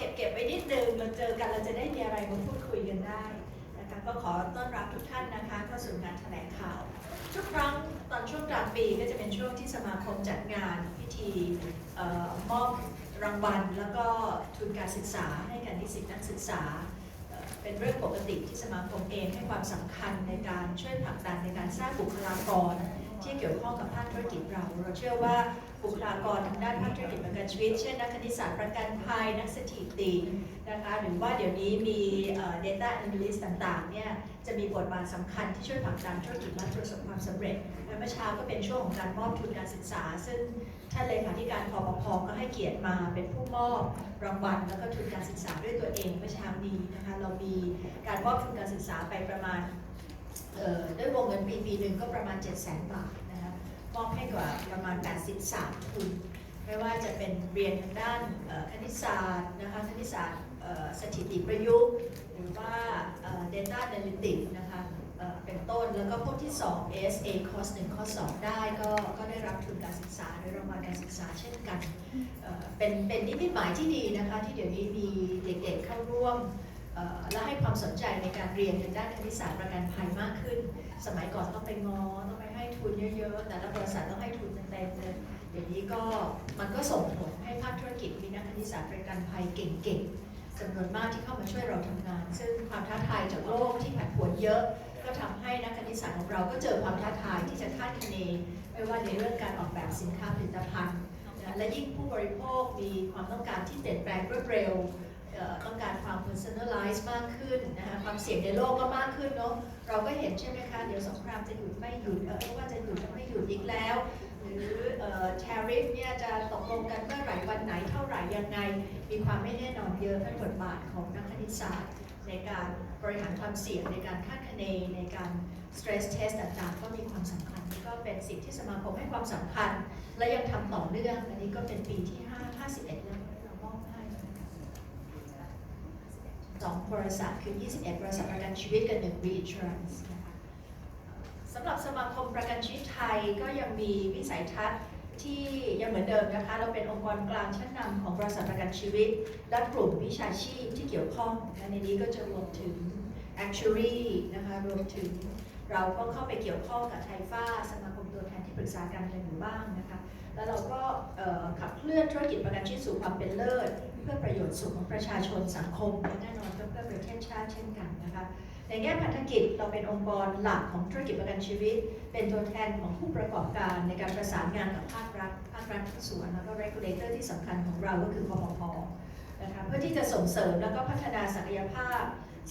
เก็บเก็บไว้นิดนึงเราเจอกันเราจะได้มีอะไรมาพูดคุยกันได้นะคะก็ขอต้อนรับทุกท่านนะคะเข้าสู่งานแถลงข่าว ทุกครั้งตอนช่วงกลางปีก็จะเป็นช่วงที่สมาคมจัดงานพิธีมอบรางวัล แล้วก็ทุนการศึกษาให้กับนิสิตนักศึกษา เป็นเรื่องปกติที่สมาคมเองให้ความสำคัญในการช่วยผลักดันในการสร้างบุคลากรที่เกี่ยวข้องกับภาคธุรกิจเรา เราเชื่อว่า บุคลากรทางด้านภาคธุรกิจประกันชีวิต เช่นนักคณิตศาสตร์ประกันภัยนักสถิตินะคะหรือว่าเดี๋ยวนี้มีเอ่อ data analyst ต่างๆเนี่ยจะมีบทบาทสำคัญที่ช่วยผลักดันธุรกิจและประสบความสำเร็จและเมื่อเช้าก็เป็นช่วงของการมอบทุนการศึกษา ซึ่งท่านเลขาธิการคอปพก็ให้เกียรติมาเป็นผู้มอบรางวัลแล้วก็ทุนการศึกษาด้วยตัวเองเมื่อเช้านี้นะคะเรามีการมอบทุนการศึกษาไปประมาณด้วยวงเงินปีปีหนึ่งก็ประมาณ 7 0 0 0 0 0 บาท มอบให้กว่าประมาณ 83 ทุน ไม่ว่าจะเป็นเรียนทางด้านคณิตศาสตร์นะคะคณิตศาสตร์สถิติประยุกต์ หรือว่าเอ่อ data analytics นะคะเป็นต้นแล้วก็พวกที่2 ASA คอร์ส1คอร์ส2ได้ก็ก็ได้รับทุนการศึกษาในรางวัลการศึกษาเช่นกัน เป็นเป็นนิมิตหมายที่ดีนะคะ ที่เดี๋ยวนี้มีเด็กๆเข้าร่วม และให้ความสนใจในการเรียนทางด้านคณิตศาสตร์ประกันภัยมากขึ้น สมัยก่อนต้องไปงอต้องไปให้ทุนเยอะๆ แต่ละบริษัทต้องให้ทุนเต็มๆเลยเดี๋ยวนี้ก็มันก็ส่งผลให้ภาคธุรกิจมีนักคณิตศาสตร์ประกันภัยเก่งๆจำนวนมากที่เข้ามาช่วยเราทำงาน ซึ่งความท้าทายจากโลกที่ผันผวนเยอะ ก็ทำให้นักคณิตศาสตร์ของเราก็เจอความท้าทายที่จะคาดคะเนไม่ว่าในเรื่องการออกแบบสินค้าผลิตภัณฑ์และยิ่งผู้บริโภคมีความต้องการที่เปลี่ยนแปลงรวดเร็ว ต้องการความ personalize มากขึ้นนะคะความเสี่ยงในโลกก็มากขึ้นเนาะเราก็เห็นใช่ไหมคะ เดี๋ยวสงครามจะหยุดไม่หยุดเออไม่ว่าจะหยุดจะไม่หยุดอีกแล้ว หรือเอ่อ tariff เนี่ยจะตกลงกันเมื่อไหร่วันไหนเท่าไหร่ยังไง มีความไม่แน่นอนเยอะทั้งบทบาทของนักคณิตศาสตร์ ในการบริหารความเสี่ยงในการคาดคะเนในการ stress test ต่างๆ ก็มีความสำคัญก็เป็นสิ่งที่สมาคมให้ความสำคัญ และยังทำต่อเนื่องอันนี้ก็เป็นปีที่5 51แล้ว สองบริษัทคือ 21 บริษัทประกันชีวิตกับห1 reinsurance นะคะสำหรับสมาคมประกันชีวิตไทยก็ยังมีวิสัยทัศน์ที่ยังเหมือนเดิมนะคะ เราเป็นองค์กรกลางชั้นนำของบริษัทประกันชีวิต และกลุ่มวิชาชีพที่เกี่ยวข้องในนี้ก็จะรวมถึง actuary นะคะรวมถึงเราก็เข้าไปเกี่ยวข้องกับไทฟ้าสมา ปรึกษาการเงินอยู่บ้างนะคะ แล้วเราก็ขับเคลื่อนธุรกิจประกันชีวิตสู่ความเป็นเลิศ เพื่อประโยชน์สุขของประชาชนสังคมและแน่นอนก็เพื่อประเทศชาติเช่นกันนะคะ ในแง่พันธกิจเราเป็นองค์กรหลักของธุรกิจประกันชีวิต เป็นตัวแทนของผู้ประกอบการในการประสานงานกับภาครัฐภาครัฐทุกส่วนแล้วก็ regulator ที่สำคัญของเราก็คือคอพนะคะเพื่อที่จะส่งเสริมแล้วก็พัฒนาศักยภาพ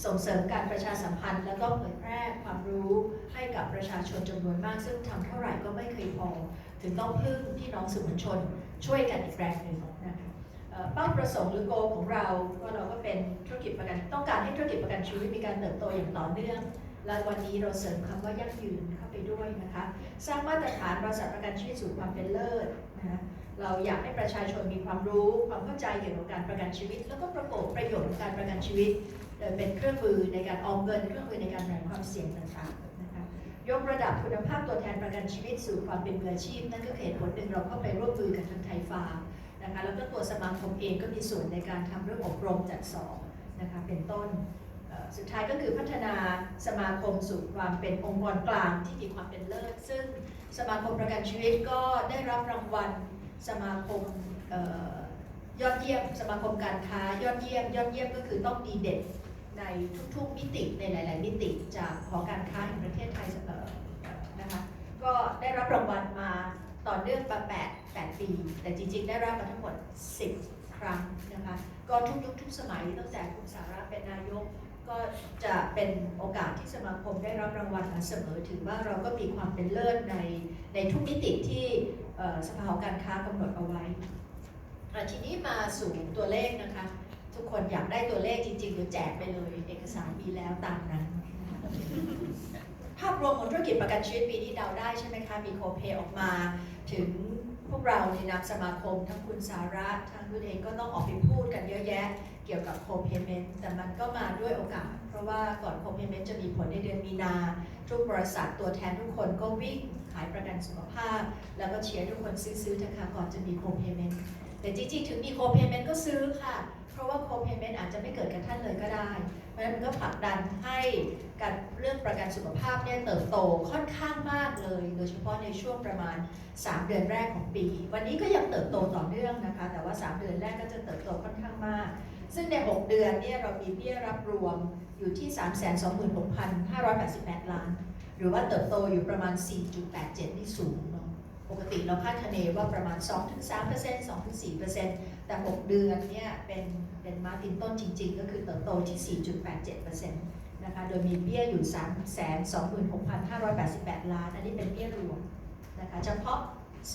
ส่งเสริมการประชาสัมพันธ์ แล้วก็เผยแพร่ความรู้ให้กับประชาชนจำนวนมาก ซึ่งทำเท่าไหร่ก็ไม่เคยพอ ถึงต้องพึ่งพี่น้องสื่อมวลชน ช่วยกันอีกแรงหนึ่งนะคะเป้าประสงค์หรือโกของเราก็เราก็เป็นธุรกิจประกันต้องการให้ธุรกิจประกันชีวิตมีการเติบโตอย่างต่อเนื่อง และวันนี้เราเสริมคำว่ายั่งยืนเข้าไปด้วยนะคะสร้างมาตรฐานบริษัทประกันชีวิตสู่ความเป็นเลิศนะคะเราอยากให้ประชาชนมีความรู้ ความเข้าใจเกี่ยวกับการประกันชีวิต แล้วก็ประกอบประโยชน์ของการประกันชีวิต โดยเป็นเครื่องมือในการออมเงินเครื่องมือในการแบ่งความเสี่ยงต่างๆนะคะยกระดับคุณภาพตัวแทนประกันชีวิตสู่ความเป็นมืออาชีพ นั่นก็เหตุผลหนึ่งเราเข้าไปร่วมมือกับทางไทยฟาร์มนะคะแล้วก็ตัวสมาคมเองก็มีส่วนในการทำเรื่องอบรมจัดสอบนะคะเป็นต้นสุดท้ายก็คือพัฒนาสมาคมสู่ความเป็นองค์กรกลางที่มีความเป็นเลิศ ซึ่งสมาคมประกันชีวิตก็ได้รับรางวัลสมาคมออยอดเยี่ยม สมาคมการค้ายอดเยี่ยม ยอดเยี่ยมก็คือต้องดีเด่น ในทุกๆมิติในหลาย ๆ มิติจากหอการค้าแห่งประเทศไทยเสมอนะคะก็ได้รับรางวัลมาต่อเนื่องมา8 8 ปี แต่จริง ๆ ได้รับมาทั้งหมด 10 ครั้งนะคะก็ทุกยุคทุกสมัยตั้งแต่คุณสาระเป็นนายกก็จะเป็นโอกาสที่สมาคมได้รับรางวัลมาเสมอถือว่าเราก็มีความเป็นเลิศในในทุกมิติที่สภาหอการค้ากำหนดเอาไว้อะทีนี้มาสู่ตัวเลขนะคะ ทุกคนอยากได้ตัวเลขจริงๆหรือแจกไปเลยเอกสารมีแล้วตามนั้น ภาพรวมของธุรกิจประกันชีวิตปีนี้เดาได้ใช่ไหมคะ มีโคเพออกมาถึงพวกเราในนามสมาคมทั้งคุณสาระทั้งคุณเองก็ต้องออกไปพูดกันเยอะแยะ เกี่ยวกับโคเพเมนต์แต่มันก็มาด้วยโอกาส เพราะว่าก่อนโคเพเมนต์จะมีผลในเดือนมีนา ทุกบริษัทตัวแทนทุกคนก็วิ่งขายประกันสุขภาพ แล้วก็เชียร์ทุกคนซื้อๆเถอะคะก่อนจะมีโคเพเมนต์แต่จริงๆถึงมีโคเพเมนต์ก็ซื้อค่ะ เพราะว่าโคเพเมนอาจจะไม่เกิดกับท่านเลยก็ได้ เพราะฉะนั้นมันก็ผลักดันให้การเรื่องประกันสุขภาพเนี่ยเติบโตค่อนข้างมากเลย โดยเฉพาะในช่วงประมาณ 3 เดือนแรกของปี วันนี้ก็ยังเติบโตต่อเนื่องนะคะ แต่ว่า 3 เดือนแรกก็จะเติบโตค่อนข้างมาก ซึ่งใน 6 เดือนเนี่ยเรามีเบี้ยรับรวมอยู่ที่ 326,588 ล้าน หรือว่าเติบโตอยู่ประมาณ 4.87 นี่สูงเนาะ ปกติเราคาดคะเนว่าประมาณ 2-3% 2-4% แต่ 6 เดือนเนี่ยเป็นเป็นมาร์ตินต้นจริง ๆ ก็คือเติบโตที่ 4.87%นะคะ โดยมีเบี้ยอยู่ 326,588 ล้าน อันนี้เป็นเบี้ยรวมนะคะ เฉพาะ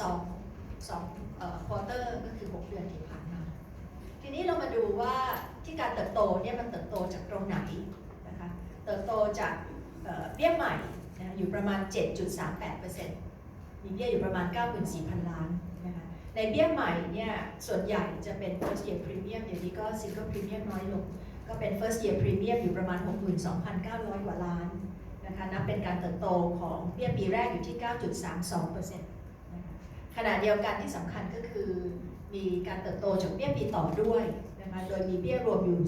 2 2เอ่อควอเตอร์ก็คือ 6 เดือนที่ผ่านมา ทีนี้เรามาดูว่าที่การเติบโตเนี่ยมันเติบโตจากตรงไหนนะคะ เติบโตจากเบี้ยใหม่นะอยู่ประมาณ 7.38%มีเบี้ยอยู่ประมาณ 94,000 ล้าน ในเบี้ยใหม่เนี่ยส่วนใหญ่จะเป็น first year premium เดี๋ยวนี้ก็ single premium น้อยลง ก็เป็น first year premium อยู่ประมาณ 62,900 กว่าล้านนะคะนับเป็นการเติบโตของเบี้ยปีแรกอยู่ที่ 9.32%นะคะขณะเดียวกันที่สำคัญก็คือ มีการเติบโตจากเบี้ยปีต่อด้วยนะคะโดยมีเบี้ยรวมอยู่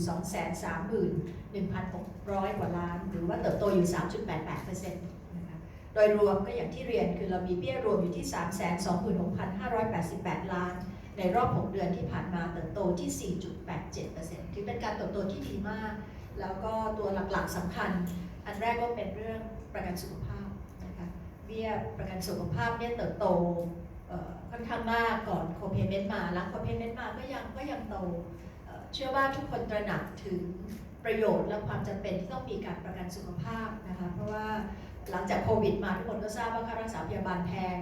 231,600 กว่าล้าน หรือว่าเติบโตอยู่ 3.88%นะคะ โดยรวมก็อย่างที่เรียนคือเรามีเบี้ยรวมอยู่ที่ 326,588 ล้าน ในรอบ 6 เดือนที่ผ่านมาเติบโตที่ 4.87%ถือเป็นการเติบโตที่ดีมาก แล้วก็ตัวหลักๆสำคัญ อันแรกก็เป็นเรื่องประกันสุขภาพนะคะเบี้ยประกันสุขภาพเนี่ยเติบโตค่อนข้างมากก่อนโคเพเมนต์มาหลังโคเพเมนต์มาก็ยังก็ยังโตเอ่อเชื่อว่าทุกคนตระหนักถึงประโยชน์และความจำเป็นที่ต้องมีการประกันสุขภาพนะคะเพราะว่า หลังจากโควิดมาทุกคนก็ทราบว่าค่ารักษาพยาบาลแพง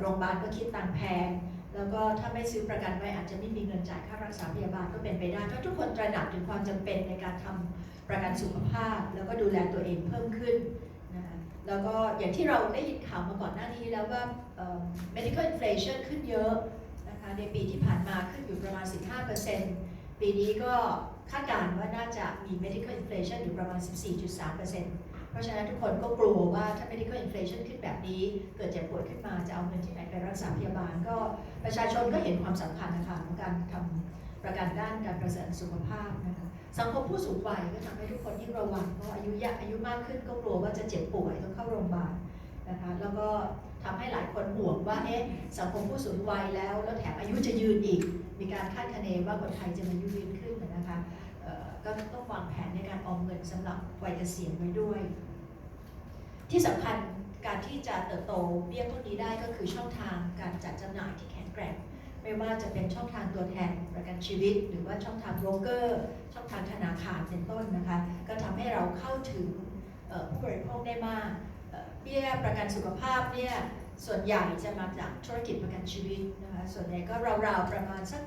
โรงพยาบาลก็คิดตังค์แพง แล้วก็ถ้าไม่ซื้อประกันไว้อาจจะไม่มีเงินจ่ายค่ารักษาพยาบาลก็เป็นไปได้ถ้าทุกคนตระหนักถึงความจำเป็นในการทำประกันสุขภาพ แล้วก็ดูแลตัวเองเพิ่มขึ้นนะคะแล้วก็อย่างที่เราได้ยินข่าวมาก่อนหน้านี้แล้วว่า medical inflation ขึ้นเยอะนะคะในปีที่ผ่านมาขึ้นอยู่ประมาณ 15%ปีนี้ก็คาดการณ์ว่าน่าจะมี medical inflation อยู่ประมาณ 14.3% ราะฉะนั้นทุกคนก็กลัวว่าถ้า medical inflation ขึ้นแบบนี้ เกิดเจ็บป่วยขึ้นมาจะเอาเงินที่ไหนไปรักษาพยาบาลก็ประชาชนก็เห็นความสำคัญนะคะของการทำประกันด้านการประกันสุขภาพนะคะสังคมผู้สูงวัยก็ทำให้ทุกคนยิ่งระวังเพราะอายุยะอายุมากขึ้นก็กลัวว่าจะเจ็บป่วยต้องเข้าโรงพยาบาลนะคะแล้วก็ทำให้หลายคนห่วงว่าเอ๊ะสังคมผู้สูงวัยแล้วแล้วแถมอายุจะยืนอีก มีการคาดคะเนว่าคนไทยจะมายุยืนขึ้นนะคะก็ต้องวางแผนในการออมเงินสำหรับวัยเกษียณไว้ด้วย ที่สำคัญการที่จะเติบโตเบี้ยพวกนี้ได้ก็คือช่องทางการจัดจำหน่ายที่แข็งแกร่ง ไม่ว่าจะเป็นช่องทางตัวแทนประกันชีวิต หรือว่าช่องทางโบรกเกอร์ ช่องทางธนาคารเป็นต้นนะคะ ก็ทำให้เราเข้าถึงผู้บริโภคได้มากเบี้ยประกันสุขภาพเนี่ยส่วนใหญ่จะมาจากธุรกิจประกันชีวิตนะคะส่วนใหญ่ก็ราวๆประมาณสัก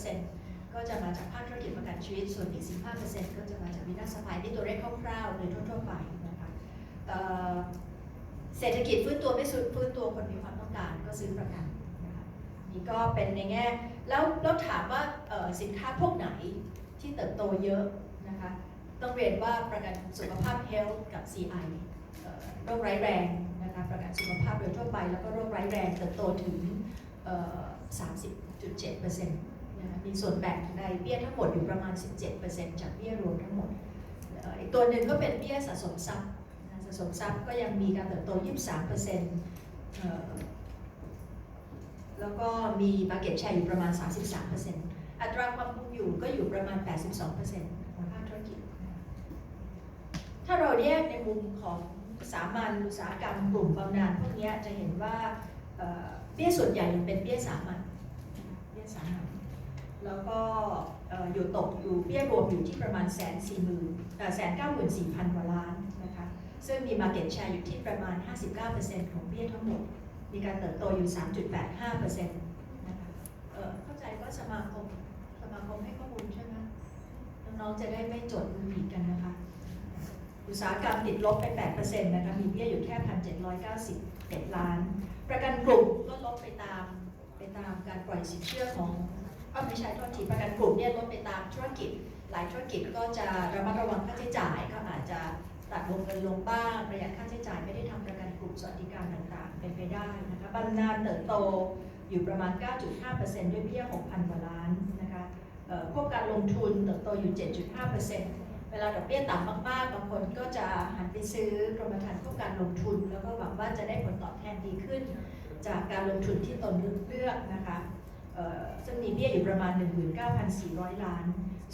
85%ก็จะมาจากภาคธุรกิจประกันชีวิต ส่วนอีก 15%ก็จะมาจากวินาศภัยนี่ตัวเลขคร่าวๆโดยทั่วๆไป เศรษฐกิจฟื้นตัวไม่สุดฟื้นตัวคนมีความต้องการก็ซื้อประกันนะคะนี่ก็เป็นในแง่แล้วแล้วถามว่าสินค้าพวกไหนที่เติบโตเยอะนะคะต้องเรียนว่าประกันสุขภาพ Health กับ CI เอ่อโรคร้ายแรงนะคะประกันสุขภาพโดยทั่วไป แล้วก็โรคร้ายแรงเติบโตถึงเอ่อ30.7%นะคะมีส่วนแบ่งในเบี้ยทั้งหมดอยู่ประมาณ 17%จากเบี้ยรวมทั้งหมดอีกตัวหนึ่งก็เป็นเบี้ยสะสมทรัพย์ สมทรัพย์ก็ยังมีการเติบโต 23เปอร์เซ็นต์แล้วก็มี market share อยู่ประมาณ 33เปอร์เซ็นต์อัตราความคงอยู่ก็อยู่ประมาณ 82เปอร์เซ็นต์ของภาคธุรกิจ ถ้าเราแยกในมุมของสามัญอุตสาหกรรมกลุ่มบำนาญพวกนี้จะเห็นว่าเบี้ยส่วนใหญ่ยังเป็นเบี้ยสามัญเบี้ยสามัญแล้วก็เอ่ออยู่ตกอยู่เบี้ยรวมอยู่ที่ประมาณแสนสี่หมื่นแสนเก้าหมื่นสี่พันกว่าล้านนะคะ ซึ่งมี Market Share อยู่ที่ประมาณ 59%ของเบี้ยทั้งหมด มีการเติบโตอยู่ 3.85%นะคะเอ่อเข้าใจว่าสมาคมสมาคมให้ข้อมูลใช่ไหมน้องๆจะได้ไม่จดมือผิดกันนะคะ อุตสาหกรรมติดลบไป 8%นะคะมีเบี้ยอยู่แค่ 1,791ล้าน ประกันกลุ่มก็ลดไปตามไปตามการปล่อยสินเชื่อของเอ้าไม่ใช่โทษทีประกันกลุ่มเนี่ยลดไปตามธุรกิจ หลายธุรกิจก็จะระมัดระวังค่าใช้จ่ายเขาอาจจะ ตัดวงเงินลงบ้างประหยัดค่าใช้จ่ายไม่ได้ทำประกันกลุ่มสวัสดิการต่างๆ เป็นไปได้นะคะบำนาญเติบโตอยู่ประมาณ 9.5%ด้วยเบี้ย 6,000 กว่าล้านนะคะเอ่อพวกการลงทุนเติบโตอยู่ 7.5%เวลาดอกเบี้ยต่ำมากๆ บางคนก็จะหันไปซื้อกรมธรรม์พวกการลงทุน แล้วก็หวังว่าจะได้ผลตอบแทนดีขึ้น จากการลงทุนที่ตนเลือกนะคะเอ่อซึ่งมีเบี้ยอยู่ประมาณ 19,400 ล้าน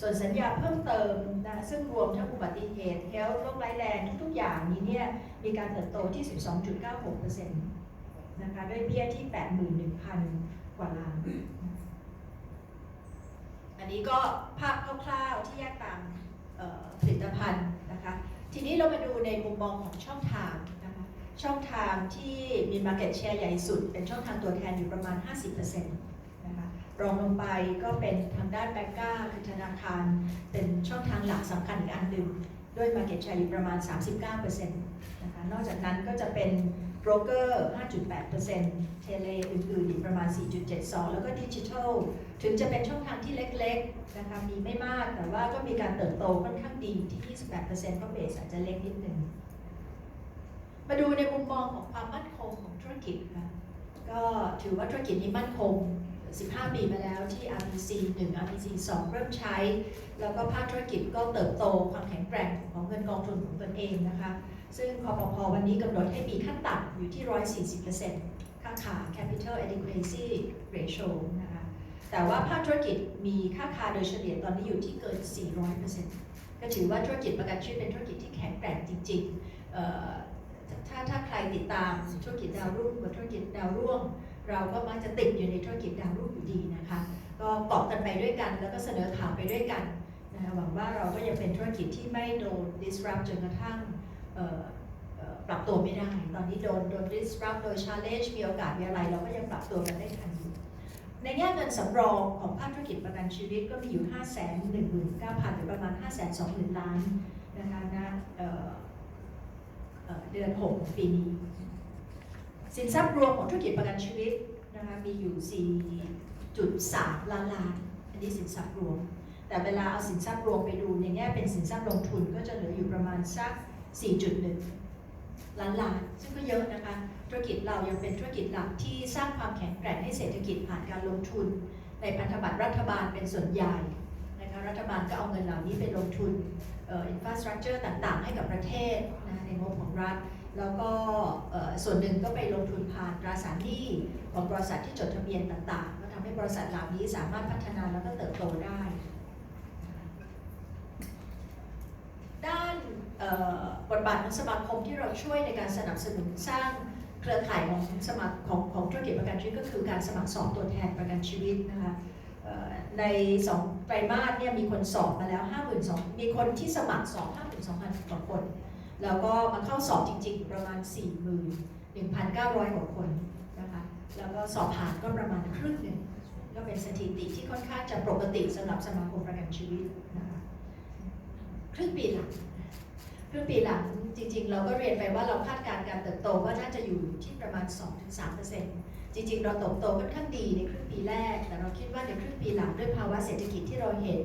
ส่วนสัญญาเพิ่มเติมนะซึ่งรวมทั้งอุบัติเหตุเฮลโรคร้ายแรงทุกๆอย่างนี้เนี่ยมีการเติบโตที่ 12.96%นะคะด้วยเบี้ยที่ 81,000 กว่าล้าน อันนี้ก็ภาพคร่าวๆที่แยกตามผลิตภัณฑ์นะคะ ทีนี้เรามาดูในมุมมองของช่องทางนะคะช่องทางที่มี Market Share ใหญ่สุด เป็นช่องทางตัวแทนอยู่ประมาณ 50%น รองลงไปก็เป็นทางด้านแบงก้าคือธนาคาร เป็นช่องทางหลักสำคัญอีกอันหนึ่งด้วย Market Share อยู่ประมาณ 39%นะคะนอกจากนั้นก็จะเป็นโบรกเกอร์ 5.8%เทเลอื่นๆอีกประมาณ 4.72 แล้วก็ดิจิทัล ถึงจะเป็นช่องทางที่เล็กๆนะคะมีไม่มาก แต่ว่าก็มีการเติบโตค่อนข้างดีที่ 28%ก็เบสอาจจะเล็กนิดนึงมาดูในมุมมองของความมั่นคงของธุรกิจค่ะก็ถือว่าธุรกิจนี้มั่นคง 15 ปีมาแล้วที่ RPC 1 RPC 2 เริ่มใช้ แล้วก็ภาคธุรกิจก็เติบโตความแข็งแกร่งของเงินกองทุนของตนเองนะคะ ซึ่งคอปพวันนี้กำหนดให้มีขั้นต่ำอยู่ที่ 140%ค่าขา capital adequacy ratio นะคะ แต่ว่าภาคธุรกิจมีค่าคาโดยเฉลี่ยตอนนี้อยู่ที่เกิน 400%ก็ถือว่าธุรกิจประกันชีวิตเป็นธุรกิจที่แข็งแกร่งจริงๆถ้าถ้าใครติดตามธุรกิจดาวรุ่งกับธุรกิจดาวร่วง เราก็มักจะติดอยู่ในธุรกิจดาวรุ่งอยู่ดีนะคะ ก็เกาะกันไปด้วยกัน แล้วก็เสนอข่าวไปด้วยกันนะหวังว่าเราก็ยังเป็นธุรกิจที่ไม่โดน disrupt จนกระทั่งปรับตัวไม่ได้ ตอนนี้โดนโดน disrupt โดย challenge มีโอกาสมีอะไร เราก็ยังปรับตัวกันได้ทันอยู่ในแง่เงินสำรองของภาคธุรกิจประกันชีวิตก็มีอยู่ 5 1 9 0 0 0หรือประมาณ 5 2 0 0 0 0ล้านนะคะนะเเเดือน 6 ปีนี้ สินทรัพย์รวมของธุรกิจประกันชีวิตนะคะมีอยู่ 4.3 ล้านล้าน อันนี้สินทรัพย์รวม แต่เวลาเอาสินทรัพย์รวมไปดูในแง่เป็นสินทรัพย์ลงทุนก็จะเหลืออยู่ประมาณสัก 4.1 ล้านล้าน ซึ่งก็เยอะนะคะ ธุรกิจเรายังเป็นธุรกิจหลักที่สร้างความแข็งแกร่งให้เศรษฐกิจผ่านการลงทุน ในพันธบัตรรัฐบาลเป็นส่วนใหญ่นะคะรัฐบาลก็เอาเงินเหล่านี้ไปลงทุนเอินฟราสตรักเจอร์ต่างๆ ให้กับประเทศนะในงบของรัฐ แล้วก็ส่วนหนึ่งก็ไปลงทุนผ่านตราสารหนี้ของบริษัทที่จดทะเบียนต่างๆ ก็ทำให้บริษัทเหล่านี้สามารถพัฒนาแล้วก็เติบโตได้ ด้านบทบาทของสมาคมที่เราช่วยในการสนับสนุนสร้างเครือข่ายของสมัครของของธุรกิจประกันชีวิตก็คือการสมัครสอบตัวแทนประกันชีวิตนะคะในสองไตรมาสเนี่ยมีคนสอบมาแล้ว 52,000 มีคนที่สมัครสอบ 52,000กว่าคน แล้วก็มาเข้าสอบจริงๆ ประมาณ 41,900กว่าคนนะคะแล้วก็สอบผ่านก็ประมาณครึ่งหนึ่งก็เป็นสถิติที่ค่อนข้างจะปกติสำหรับสมาคมประกันชีวิตนะคะครึ่งปีหลังครึ่งปีหลังจริงๆ เราก็เรียนไปว่าเราคาดการณ์การเติบโตว่าน่าจะอยู่ที่ประมาณ 2-3%จริงๆ เราเติบโตค่อนข้างดีในครึ่งปีแรก แต่เราคิดว่าในครึ่งปีหลังด้วยภาวะเศรษฐกิจที่เราเห็น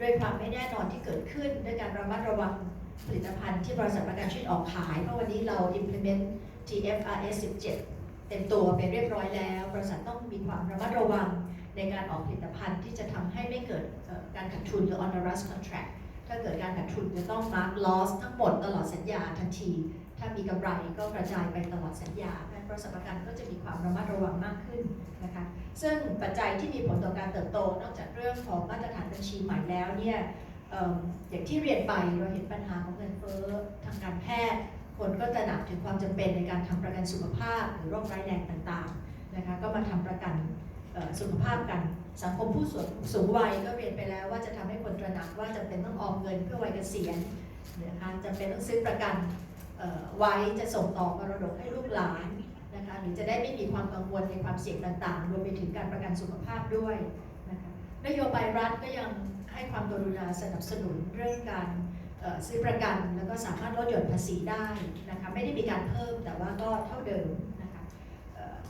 ด้วยความไม่แน่นอนที่เกิดขึ้นด้วยการระมัดระวัง ผลิตภัณฑ์ที่บริษัทประกันชีวิตออกขาย เพราะวันนี้เรา implement TFRS 17 เต็มตัวไปเรียบร้อยแล้ว บริษัทต้องมีความระมัดระวังในการออกผลิตภัณฑ์ที่จะทำให้ไม่เกิดการขาดทุนหรือ onerous contract ถ้าเกิดการขาดทุนจะต้อง mark loss ทั้งหมดตลอดสัญญาทันที ถ้ามีกำไรก็กระจายไปตลอดสัญญาบริษัทประกันก็จะมีความระมัดระวังมากขึ้นนะคะ ซึ่งปัจจัยที่มีผลต่อการเติบโต นอกจากเรื่องของมาตรฐานบัญชีใหม่แล้วเนี่ย อย่างที่เรียนไปเราเห็นปัญหาของเงินเฟ้อทางการแพทย์ คนก็ตระหนักถึงความจำเป็นในการทำประกันสุขภาพ หรือโรคร้ายแรงต่างๆนะคะก็มาทำประกันสุขภาพกัน สังคมผู้สูงสูงวัยก็เรียนไปแล้วว่าจะทำให้คนตระหนักว่าจำเป็นต้องออมเงินเพื่อวัยเกษียณนะคะจำเป็นต้องซื้อประกันไว้จะส่งต่อมรดกให้ลูกหลานนะคะหรือจะได้ไม่มีความกังวลในความเสี่ยงต่างๆ รวมไปถึงการประกันสุขภาพด้วยนะคะนโยบายรัฐก็ยัง ให้ความกรุณาสนับสนุนเรื่องการซื้อประกันแล้วก็สามารถลดหย่อนภาษีได้นะคะไม่ได้มีการเพิ่มแต่ว่าก็เท่าเดิมนะคะ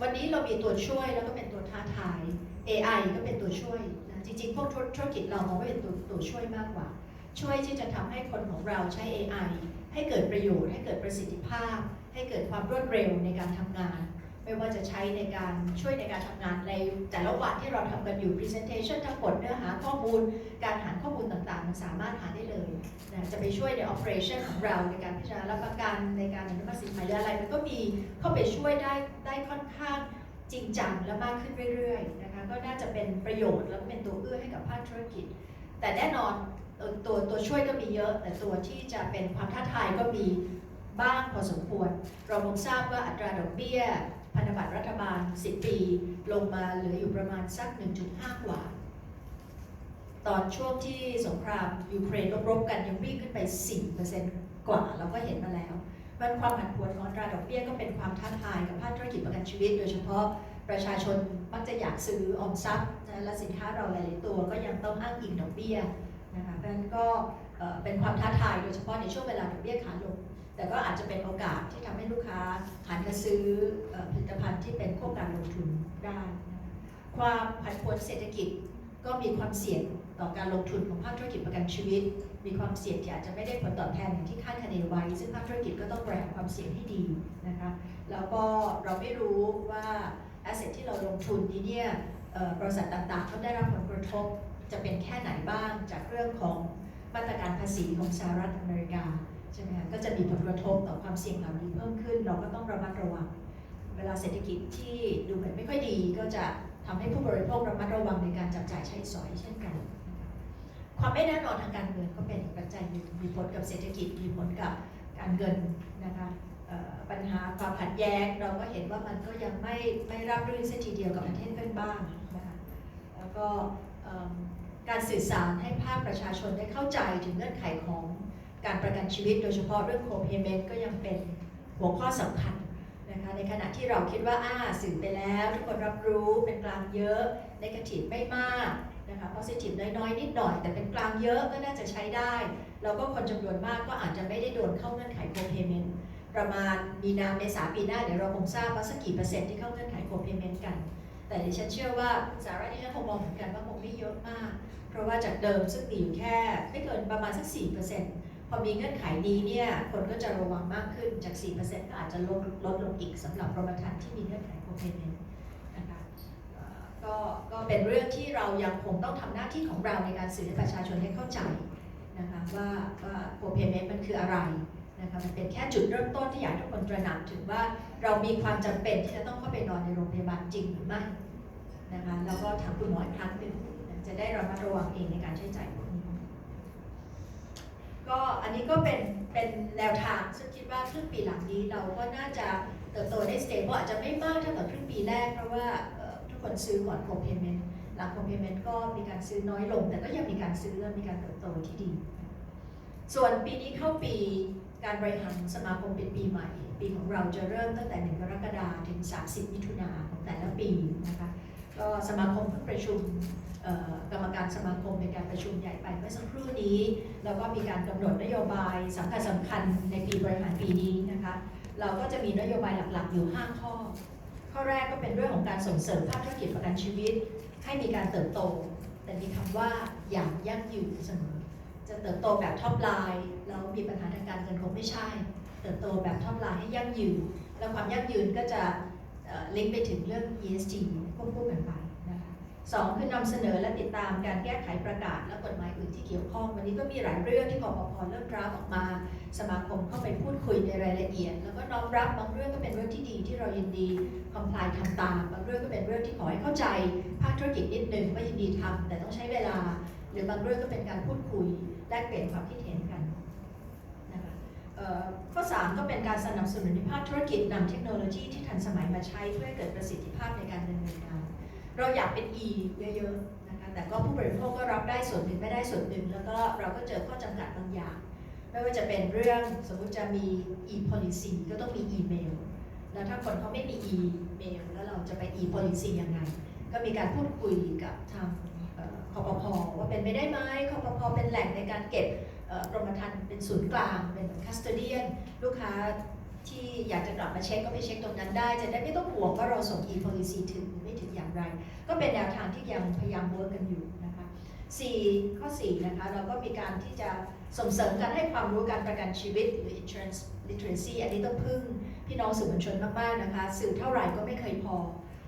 วันนี้เรามีตัวช่วยแล้วก็เป็นตัวท้าทาย AI ก็เป็นตัวช่วยนะจริงๆ พวกธุรกิจเรามองว่าเป็นตัวตัวช่วยมากกว่า ช่วยที่จะทำให้คนของเราใช้ AI ให้เกิดประโยชน์ ให้เกิดประสิทธิภาพ ให้เกิดความรวดเร็วในการทำงาน ไม่ว่าจะใช้ในการช่วยในการทำงานในแต่ละวันที่เราทำกันอยู่ presentation ทั้งหมดเนื้อหาข้อมูล การหาข้อมูลต่างๆ มันสามารถหาได้เลยนะจะไปช่วยใน operation ของเราในการพิจารณารับประกันในการอนุมัติสินใหมอะไรมันก็มีเข้าไปช่วยได้ได้ค่อนข้างจริงจังและมากขึ้นเรื่อยๆนะคะก็น่าจะเป็นประโยชน์แล้วก็เป็นตัวเอื้อให้กับภาคธุรกิจ แต่แน่นอนตัวตัวช่วยก็มีเยอะ แต่ตัวที่จะเป็นความท้าทายก็มีบ้างพอสมควร เราคงทราบว่าอัตราดอกเบี้ย พันธบัตรรัฐบาล 10 ปี ลงมาเหลืออยู่ประมาณสัก 1.5 กว่า ตอนช่วงที่สงครามยูเครนรบกันยังวิ่งขึ้นไป 4%กว่าเราก็เห็นมาแล้วมันความผันผวนของอัตราดอกเบี้ยก็เป็นความท้าทายกับภาคธุรกิจประกันชีวิต โดยเฉพาะประชาชนมักจะอยากซื้อออมทรัพย์นะและสินค้าเราหลาย ๆ ตัวก็ยังต้องอ้างอิงดอกเบี้ยนะคะเพราะนั้นก็เอ่อเป็นความท้าทายโดยเฉพาะในช่วงเวลาดอกเบี้ยขาลง แต่ก็อาจจะเป็นโอกาสที่ทำให้ลูกค้าหันมาซื้อผลิตภัณฑ์ที่เป็นพวกการลงทุนได้นความผันผวนเศรษฐกิจก็มีความเสี่ยงต่อการลงทุนของภาคธุรกิจประกันชีวิต มีความเสี่ยงที่อาจจะไม่ได้ผลตอบแทนอย่างที่คาดคะเนไว้ ซึ่งภาคธุรกิจก็ต้องบริหารความเสี่ยงให้ดีนะคะแล้วก็เราไม่รู้ว่า asset ที่เราลงทุนนี้เนี่ยบริษัทต่างๆ ก็ได้รับผลกระทบจะเป็นแค่ไหนบ้างจากเรื่องของมาตรการภาษีของสหรัฐอเมริกา ใช่ไหมคะก็จะมีผลกระทบต่อความเสี่ยงเหล่านี้เพิ่มขึ้น เราก็ต้องระมัดระวัง เวลาเศรษฐกิจที่ดูเหมือนไม่ค่อยดี ก็จะทำให้ผู้บริโภคระมัดระวังในการจับจ่ายใช้สอยเช่นกัน ความไม่แน่นอนทางการเงินก็เป็นปัจจัยหนึ่งมีผลกับเศรษฐกิจมีผลกับการเงินนะคะปัญหาความขัดแย้งเราก็เห็นว่ามันก็ยังไม่ไม่รับรื่นเสียทีเดียวกับประเทศเพื่อนบ้านนะคะแล้วก็การสื่อสารให้ภาคประชาชนได้เข้าใจถึงเงื่อนไขของ การประกันชีวิตโดยเฉพาะเรื่องโคเพเมนต์ก็ยังเป็นหัวข้อสำคัญนะคะในขณะที่เราคิดว่าอ่าสื่อไปแล้วทุกคนรับรู้เป็นกลางเยอะในก a t i v e ไม่มากนะคะ positive น้อยๆ นิดหน่อย แต่เป็นกลางเยอะก็น่าจะใช้ได้ แล้วก็คนจำนวนมากก็อาจจะไม่ได้โดนเข้าเงื่อนไขโคเพเมนต์ประมาณมีนาเมษาปีหน้าเดี๋ยวเราคงทราบว่าสักกี่เปอร์เซ็นต์ที่เข้าเงื่อนไขโคเพเมนต์กัน แต่ดิฉันเชื่อว่าสาระที่ฉันคงมองเหมือนกันว่าคงไม่เยอะมาก เพราะว่าจากเดิมซึ่งมีอยู่แค่ไม่เกินประมาณสัก4% พอมีเงื่อนไขนี้เนี่ย คนก็จะระวังมากขึ้นจาก 4%ก็อาจจะลดลดลงอีกสำหรับกรมธรรม์ที่มีเงื่อนไขโคเพเมนนะคะก็ก็เป็นเรื่องที่เรายังคงต้องทำหน้าที่ของเราในการสื่อให้ประชาชนให้เข้าใจนะคะว่าว่าโคเพเมนมันคืออะไรนะคะมันเป็นแค่จุดเริ่มต้นที่อยากให้ทุกคนตระหนักถึงว่าเรามีความจำเป็นที่จะต้องเข้าไปนอนในโรงพยาบาลจริงหรือไม่นะคะแล้วก็ถามคุณหมออีกครั้งหนึ่งจะได้ระมัดระวังเองในการใช้จ่าย ก็อันนี้ก็เป็นเป็นแนวทางซึ่งคิดว่าครึ่งปีหลังนี้เราก็น่าจะเติบโตได้สเตเบิลอาจจะไม่มากเท่ากับครึ่งปีแรก เพราะว่าทุกคนซื้อก่อนโคเพเมนต์หลังโคเพเมนต์ก็มีการซื้อน้อยลง แต่ก็ยังมีการซื้อและมีการเติบโตที่ดี ส่วนปีนี้เข้าปีการบริหารสมาคมเป็นปีใหม่ ปีของเราจะเริ่มตั้งแต่ 1 กรกฎาคมถึง 30 มิถุนาของแต่ละปีนะคะก็สมาคมเพิ่งประชุม กรรมการสมาคมในการประชุมใหญ่ไปเมื่อสักครู่นี้ แล้วก็มีการกำหนดนโยบายสำคัญสำคัญในปีบริหารปีนี้นะคะ เราก็จะมีนโยบายหลักๆ อยู่ 5 ข้อ ข้อแรกก็เป็นเรื่องของการส่งเสริมภาคธุรกิจประกันชีวิต ให้มีการเติบโต แต่มีคำว่าอย่างยั่งยืนเสมอ จะเติบโตแบบท็อปไลน์แล้วมีปัญหาทางการเงินคงไม่ใช่ เติบโตแบบท็อปไลน์ให้ยั่งยืน แล้วความยั่งยืนก็จะลิงก์ไปถึงเรื่อง ESG ควบคู่กันไป นะคะสองคือนำเสนอและติดตามการแก้ไขประกาศและกฎหมายอื่นที่เกี่ยวข้อง วันนี้ก็มีหลายเรื่องที่กปพเริ่มดราฟออกมา สมาคมเข้าไปพูดคุยในรายละเอียด แล้วก็น้อมรับบางเรื่องก็เป็นเรื่องที่ดีที่เรายินดีคอมพลายทำตาม บางเรื่องก็เป็นเรื่องที่ขอให้เข้าใจภาคธุรกิจนิดหนึ่งก็ยินดีทำแต่ต้องใช้เวลา หรือบางเรื่องก็เป็นการพูดคุยแลกเปลี่ยนความคิดเห็นกันนะคะเอ่อข้อ 3 ก็เป็นการสนับสนุนในภาคธุรกิจนำเทคโนโลยีที่ทันสมัยมาใช้เพื่อเกิดประสิทธิภาพในการดำเนินงาน เราอยากเป็น E เยอะๆนะคะแต่ก็ผู้บริโภคก็รับได้ส่วนหนึ่งไม่ได้ส่วนหนึ่ง แล้วก็เราก็เจอข้อจำกัดบางอย่าง ไม่ว่าจะเป็นเรื่องสมมุติจะมี e policy ก็ต้องมีอีเมลแล้วถ้าคนเขาไม่มี e mail แล้วเราจะไป e policy ยังไง ก็มีการพูดคุยกับทางเอ่อคอปพว่าเป็นไปได้ไหมคอปพเป็นแหล่งในการเก็บกรมธรรม์เป็นศูนย์กลางเป็น custodian ลูกค้า ที่อยากจะกลับมาเช็คก็ไปเช็คตรงนั้นได้ จะได้ไม่ต้องห่วงว่าเราส่ง e policy ถึงหรือไม่ถึงอย่างไร ก็เป็นแนวทางที่ยังพยายามเวิร์กกันอยู่นะคะ4ข้อ4นะคะเราก็มีการที่จะส่งเสริมการให้ความรู้การประกันชีวิตหรือ insurance literacy อันนี้ต้องพึ่งพี่น้องสื่อมวลชนมากๆนะคะ สื่อเท่าไหร่ก็ไม่เคยพอ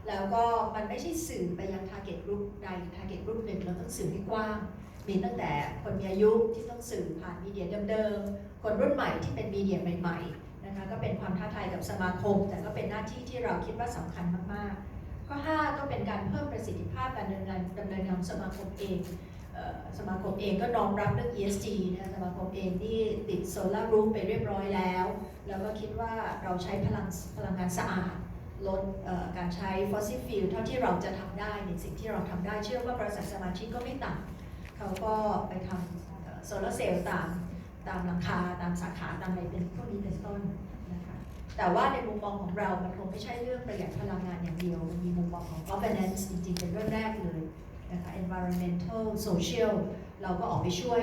แล้วก็มันไม่ใช่สื่อไปยัง target group ใด target group หนึ่งเราต้องสื่อให้กว้างมีตั้งแต่คนมีอายุที่ต้องสื่อผ่านมีเดียเดิมๆ คนรุ่นใหม่ที่เป็นมีเดียใหม่ๆ นะคะก็เป็นความท้าทายกับสมาคม แต่ก็เป็นหน้าที่ที่เราคิดว่าสำคัญมากๆ ข้อ5ก็เป็นการเพิ่มประสิทธิภาพการดำเนินงานดำเนินงานสมาคมเองสมาคมเองก็น้อมรับเรื่อง ESG นะสมาคมเองที่ติดโซลาร์รูฟไปเรียบร้อยแล้ว แล้วก็คิดว่าเราใช้พลังพลังงานสะอาด ลดการใช้ fossil fuel เท่าที่เราจะทำได้ในสิ่งที่เราทำได้เชื่อว่าบริษัทสมาชิกก็ไม่ต่ำเขาก็ไปทำโซลาร์เซลล์ตาม ตามหลังคาตามสาขาตามอะไรเป็นพวกนี้เป็นต้นนะคะแต่ว่าในมุมมองของเรา มันคงไม่ใช่เรื่องประหยัดพลังงานอย่างเดียว มันมีมุมมองของ governance จริงๆ เป็นเรื่องแรกเลยนะคะ environmental social เราก็ออกไปช่วย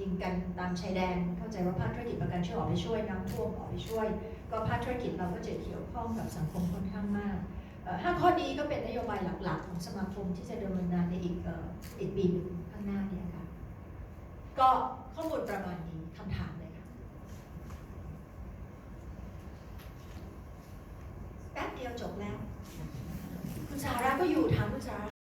ยิงกันตามชายแดน เข้าใจว่าภาคธุรกิจประกันช่วยออกไปช่วยน้ำท่วมออกไปช่วย ก็ภาคธุรกิจเราก็จะเกี่ยวข้องกับสังคมค่อนข้างมากห้าข้อนี้ก็เป็นนโยบายหลักๆ ของสมาคมที่จะดำเนินงานในอีกอีกปีข้างหน้าเนี่ยค่ะก็ ข้อมูลประมาณนี้คำถามเลยค่ะแป๊บเดียวจบแล้ว คุณสาระก็อยู่ถามคุณสาระ